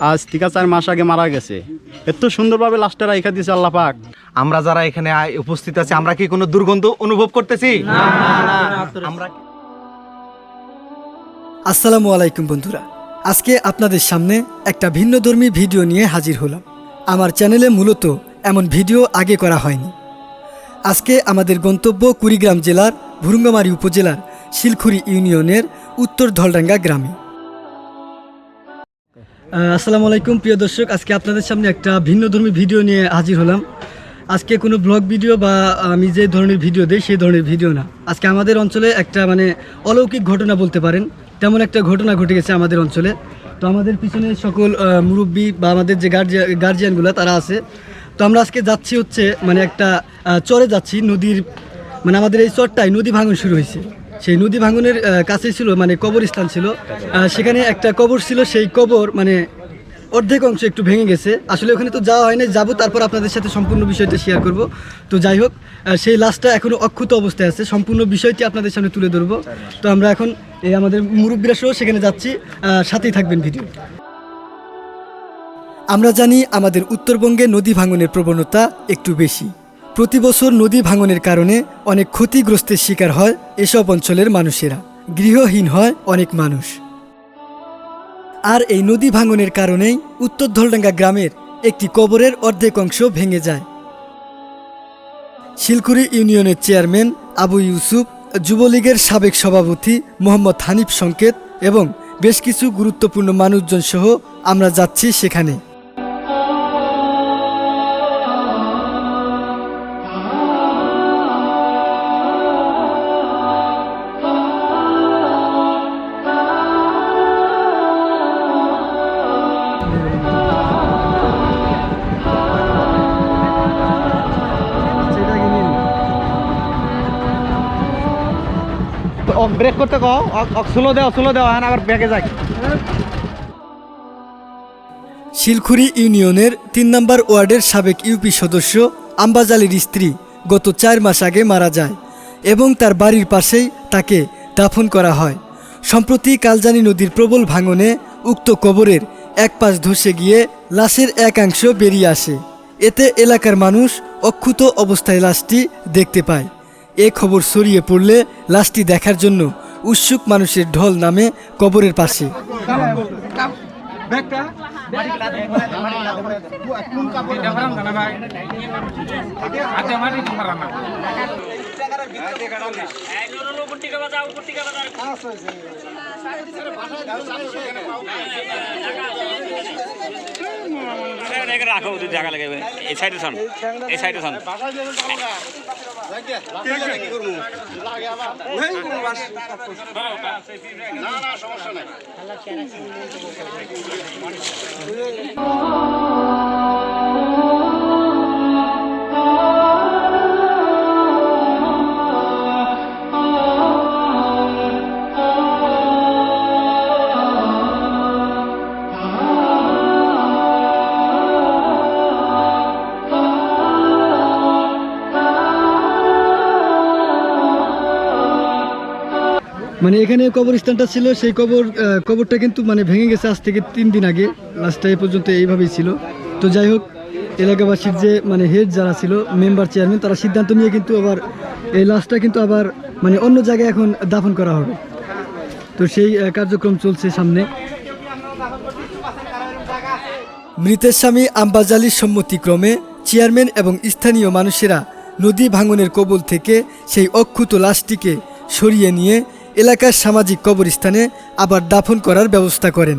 আজ থেকে চার মাস আগে মারা গেছে। এত সুন্দরভাবে লাশটা রাইখা দিয়েছে আল্লাহ পাক। আমরা যারা এখানে আয়- উপস্থিত আছি আমরা কি কোনো দুর্গন্ধ অনুভব করতেছি? আমরা আসসালামু আলাইকুম বন্ধুরা। আজকে আপনাদের সামনে একটা ভিন্নধর্মী ভিডিও নিয়ে হাজির হলাম। আমার চ্যানেলে মূলত এমন ভিডিও আগে করা হয়নি। আজকে আমাদের গন্তব্য কুড়িগ্রাম জেলার ভুরুঙ্গামারী উপজেলার শিলখুরি ইউনিয়নের উত্তর ধলডাঙ্গা গ্রামে। আসসালামু আলাইকুম, প্রিয় দর্শক। আজকে আপনাদের সামনে একটা ভিন্ন ভিন্নধর্মী ভিডিও নিয়ে হাজির হলাম। আজকে কোনো ব্লগ ভিডিও বা আমি যে ধরনের ভিডিও দিই, সেই ধরনের ভিডিও না। আজকে আমাদের অঞ্চলে একটা মানে অলৌকিক ঘটনা বলতে পারেন। তেমন একটা ঘটনা ঘটে গেছে আমাদের অঞ্চলে। তো আমাদের পিছনে সকল মুরব্বী বা আমাদের যে গার্জিয়ান গার্জিয়ানগুলো তারা আছে। তো আমরা আজকে যাচ্ছি হচ্ছে মানে একটা চরে যাচ্ছি। নদীর মানে আমাদের এই চরটায় নদী ভাঙন শুরু হয়েছে। সেই নদী ভাঙনের আহ, কাছে ছিল মানে কবরস্থান ছিল। সেখানে একটা কবর ছিল সেই কবর মানে অর্ধেক অংশ একটু ভেঙে গেছে। আসলে ওখানে তো যাওয়া হয়নি যাব তারপর আপনাদের সাথে সম্পূর্ণ বিষয়টা শেয়ার করব। তো যাই হোক সেই লাশটা এখনও অক্ষত অবস্থায় আছে। সম্পূর্ণ বিষয়টি আপনাদের সামনে তুলে ধরবো। তো আমরা এখন এই আমাদের মুরব্বীরা সহ সেখানে যাচ্ছি। সাথেই থাকবেন ভিডিও। আমরা জানি আমাদের উত্তরবঙ্গে নদী ভাঙনের প্রবণতা একটু বেশি। প্রতি বছর নদী ভাঙনের কারণে অনেক ক্ষতিগ্রস্তের শিকার হয় এসব অঞ্চলের মানুষেরা। গৃহহীন হয় অনেক মানুষ। আর এই নদী ভাঙনের কারণেই উত্তর ধলডাঙ্গা গ্রামের একটি কবরের অর্ধেক অংশ ভেঙে যায়। শিলকুড়ি ইউনিয়নের চেয়ারম্যান আবু ইউসুফ, যুবলীগের সাবেক সভাপতি মোহাম্মদ হানিফ সংকেত এবং বেশ কিছু গুরুত্বপূর্ণ মানুষজন সহ আমরা যাচ্ছি সেখানে। ব্রেক করতে কও। স্লো দেও স্লো দেও হ্যাঁ আবার ব্যাগে যাই। শিলখুরি ইউনিয়নের তিন নম্বর ওয়ার্ডের সাবেক ইউপি সদস্য আম্বাজ আলীর স্ত্রী গত চার মাস আগে মারা যায় এবং তার বাড়ির পাশেই তাকে দাফন করা হয়। সম্প্রতি কালজানি নদীর প্রবল ভাঙনে উক্ত কবরের এক পাশ ধসে গিয়ে লাশের একাংশ বেরিয়ে আসে। এতে এলাকার মানুষ অক্ষুত অবস্থায় লাশটি দেখতে পায়। এ খবর ছড়িয়ে পড়লে লাশটি দেখার জন্য উৎসুক মানুষের ঢল নামে কবরের পাশে। রাখো ওদের জায়গা লাগে। এই সাইডে শোন এই সাইডে শোন মানে এখানে কবরস্থানটা ছিল, সেই কবর কবরটা কিন্তু মানে ভেঙে গেছে আজ থেকে তিন দিন আগে লাস্টটা এ পর্যন্ত এইভাবেই ছিল। তো যাই হোক, এলাকাবাসীর যে মানে হেড যারা ছিল মেম্বার চেয়ারম্যান তারা সিদ্ধান্ত নিয়ে কিন্তু আবার এই লাশটা কিন্তু আবার মানে অন্য জায়গায় এখন দাফন করা হবে। তো সেই কার্যক্রম চলছে সামনে। মৃতের স্বামী আম্বাজ আলীর সম্মতিক্রমে চেয়ারম্যান এবং স্থানীয় মানুষেরা নদী ভাঙনের কবল থেকে সেই অক্ষুত লাশটিকে সরিয়ে নিয়ে এলাকার সামাজিক কবরস্থানে আবার দাফন করার ব্যবস্থা করেন।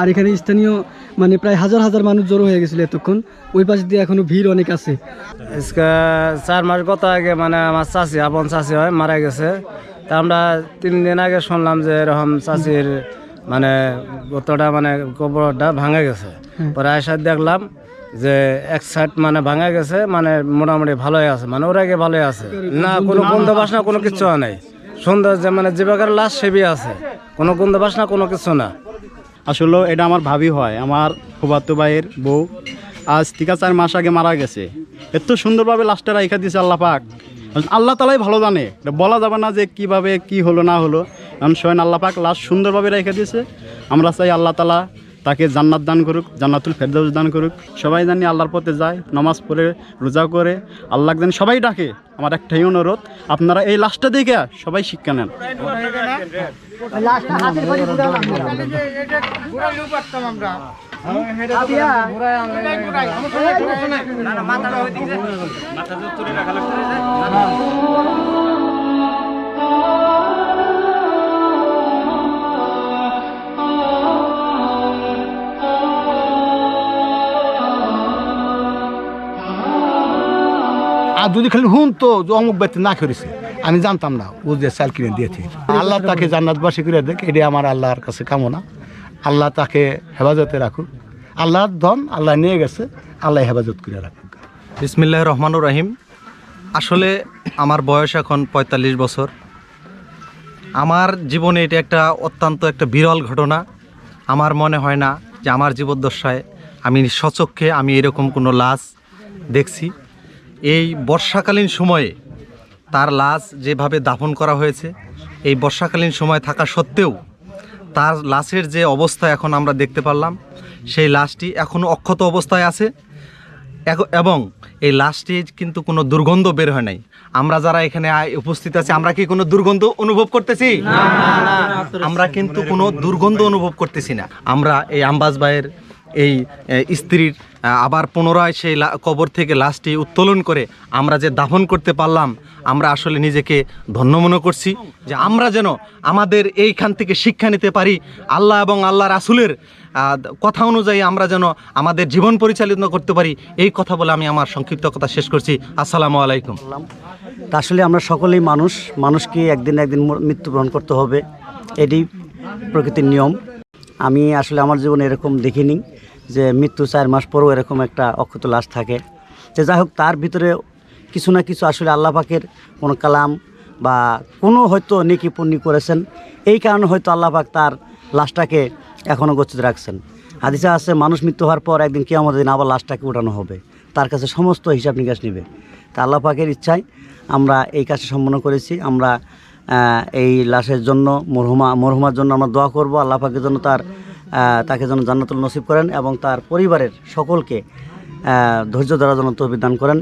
আর এখানে স্থানীয় মানে প্রায় হাজার হাজার মানুষ জড়ো হয়ে গেছিল এতক্ষণ। ওই পাশ দিয়ে এখনও ভিড় অনেক আছে। চার মাস গত আগে মানে আমার চাষি আপন চাষি হয় মারা গেছে। তা আমরা তিন দিন আগে শুনলাম যে এরকম চাষির মানে গতটা মানে গোবরটা ভাঙা গেছে। পরে আসা দেখলাম যে এক সাইড মানে ভাঙা গেছে মানে মোটামুটি ভালোই আছে মানে ওর আগে ভালোই আছে। না কোনো গন্ধ বাসনা কোনো কিছু নাই। সুন্দর যে মানে যে বাগার লাশ সেবি আছে কোনো গন্ধ বাসনা কোনো কিছু না। আসলে এটা আমার ভাবি হয়, আমার খুবাত্ত ভাইয়ের বউ। আজ থেকে চার মাস আগে মারা গেছে। এত সুন্দরভাবে লাস্টে রাইখা দিয়েছে আল্লাহ পাক। আল্লাহ তালাই ভালো জানে। বলা যাবে না যে কীভাবে, কি হলো, না হলো। কারণ স্বয়ং আল্লাহ পাক লাশ সুন্দরভাবে রেখে দিয়েছে। আমরা চাই আল্লাহ তালা তাকে জান্নাত দান করুক, জান্নাতুল ফেরদাউস দান করুক। সবাই জানি আল্লাহর পথে যায়, নামাজ পড়ে, রোজা করে। আল্লাহ জানি সবাই ডাকে, আমার একটাই অনুরোধ, আপনারা এই লাশটা দেখে সবাই শিক্ষা নেন। আর যদি খালি হুন তো অমুক ব্যক্তি না করেছে, আমি জানতাম না ও যে চাল কিনে দিয়েছে আল্লাহ তাকে জান্নাতবাসী করে দেখ এটি আমার আল্লাহর কাছে কামনা। আল্লাহ তাকে হেফাজতে রাখুক। আল্লাহর ধন আল্লাহ নিয়ে গেছে, আল্লাহ হেফাজত করে রাখুক। বিসমিল্লাহ রহমানুর রাহিম। আসলে আমার বয়স এখন পঁয়তাল্লিশ বছর। আমার জীবনে এটা একটা অত্যন্ত একটা বিরল ঘটনা। আমার মনে হয় না যে আমার জীবদ্দশায় আমি সচক্ষে আমি এরকম কোনো লাশ দেখছি। এই বর্ষাকালীন সময়ে তার লাশ যেভাবে দাফন করা হয়েছে এই বর্ষাকালীন সময় থাকা সত্ত্বেও তার লাশের যে অবস্থা এখন আমরা দেখতে পারলাম সেই লাশটি এখনও অক্ষত অবস্থায় আছে। এবং এই লাশটি কিন্তু কোনো দুর্গন্ধ বের হয় নাই। আমরা যারা এখানে আয়- উপস্থিত আছি আমরা কি কোনো দুর্গন্ধ অনুভব করতেছি? আমরা কিন্তু কোনো দুর্গন্ধ অনুভব করতেছি না। আমরা এই আম্বাজ ভাইয়ের এই স্ত্রীর আবার পুনরায় সেই কবর থেকে লাশটি উত্তোলন করে আমরা যে দাফন করতে পারলাম, আমরা আসলে নিজেকে ধন্য মনে করছি যে আমরা যেন আমাদের এইখান থেকে শিক্ষা নিতে পারি, আল্লাহ এবং আল্লাহ রাসুলের কথা অনুযায়ী আমরা যেন আমাদের জীবন পরিচালিত করতে পারি, এই কথা বলে আমি আমার সংক্ষিপ্ত কথা শেষ করছি। আসসালামু আলাইকুম। আসলে আমরা সকলেই মানুষ, মানুষকে একদিন একদিন মৃত্যুবরণ করতে হবে, এটি প্রকৃতির নিয়ম। আমি আসলে আমার জীবনে এরকম দেখিনি। যে মৃত্যু চার মাস পরেও এরকম একটা অক্ষত লাশ থাকে। যে যাই হোক, তার ভিতরে কিছু না কিছু আসলে আল্লাহ পাকের কোনো কালাম বা কোনো হয়তো নেকি পুণ্যি করেছেন। এই কারণে হয়তো আল্লাহ পাক তার লাশটাকে এখনও গচ্ছিত রাখছেন। হাদিসা আছে, মানুষ মৃত্যু হওয়ার পর একদিন কি আমাদের দিন আবার লাশটাকে উঠানো হবে। তার কাছে সমস্ত হিসাব নিকাশ নেবে। তা আল্লাহ পাকের ইচ্ছায় আমরা এই কাজটা সম্পন্ন করেছি। আমরা এই লাশের জন্য মরহুমা, মরহুমার জন্য আমরা দোয়া করব। আল্লাহ পাকের জন্য তার তাকে যেন জান্নাতুল নসিব করেন এবং তার পরিবারের সকলকে ধৈর্য ধরার জন্য তহবিল দান করেন।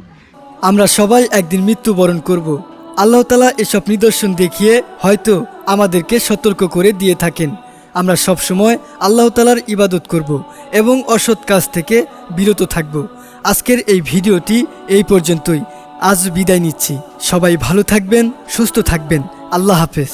আমরা সবাই একদিন মৃত্যুবরণ করব। আল্লাহ তালা এসব নিদর্শন দেখিয়ে হয়তো আমাদেরকে সতর্ক করে দিয়ে থাকেন। আমরা সবসময় আল্লাহ তালার ইবাদত করব এবং অসৎ কাজ থেকে বিরত থাকব। আজকের এই ভিডিওটি এই পর্যন্তই। আজ বিদায় নিচ্ছি। সবাই ভালো থাকবেন, সুস্থ থাকবেন। আল্লাহ হাফেজ।